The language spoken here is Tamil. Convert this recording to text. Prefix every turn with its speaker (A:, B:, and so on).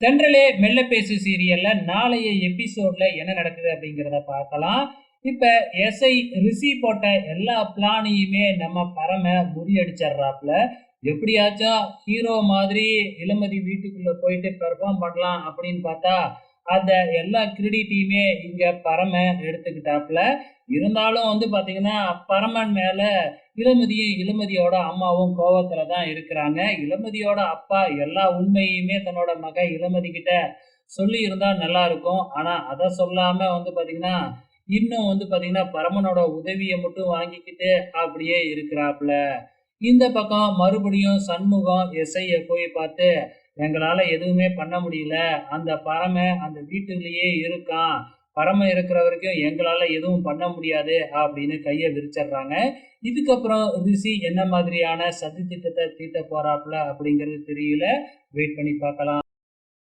A: தென்றலே மெல்ல பேசு சீரியல்ல நாளைய எபிசோட்ல என்ன நடக்குது அப்படிங்கிறத பார்க்கலாம். இப்ப எஸ்ஐ ரிசி போட்ட எல்லா பிளானையுமே நம்ம பரம முறியடிச்சிடுறாப்ல எப்படியாச்சும் ஹீரோ மாதிரி இளமதி வீட்டுக்குள்ள போயிட்டு பெர்ஃபார்ம் பண்ணலாம் அப்படின்னு பார்த்தா அந்த எல்லா கிரெடிட்டையுமே இங்க பரம எடுத்துக்கிட்டாப்புல. இருந்தாலும் வந்து பாத்தீங்கன்னா பரமன் மேல இளமதியும் இளமதியோட அம்மாவும் கோவத்துல தான் இருக்கிறாங்க. இளமதியோட அப்பா எல்லா உண்மையுமே தன்னோட மக இளமதி கிட்ட சொல்லி இருந்தா நல்லா இருக்கும். ஆனா அதை சொல்லாம வந்து பாத்தீங்கன்னா இன்னும் வந்து பாத்தீங்கன்னா பரமனோட உதவியை மட்டும் வாங்கிக்கிட்டு அப்படியே இருக்கிறாப்புல. இந்த பக்கம் மறுபடியும் சண்முகம் எஸ்ஐய போய் பார்த்து எங்களால எதுவுமே பண்ண முடியல. அந்த பரம அந்த வீட்டுலேயே இருக்கான். பரம இருக்கிற வரைக்கும் எங்களால எதுவும் பண்ண முடியாது அப்படின்னு கையை விரிச்சிடுறாங்க. இதுக்கப்புறம் ரிஷி என்ன மாதிரியான சதி திட்டத்தை தீட்ட போறாப்புல அப்படிங்கிறது தெரியல. வெயிட் பண்ணி பார்க்கலாம்.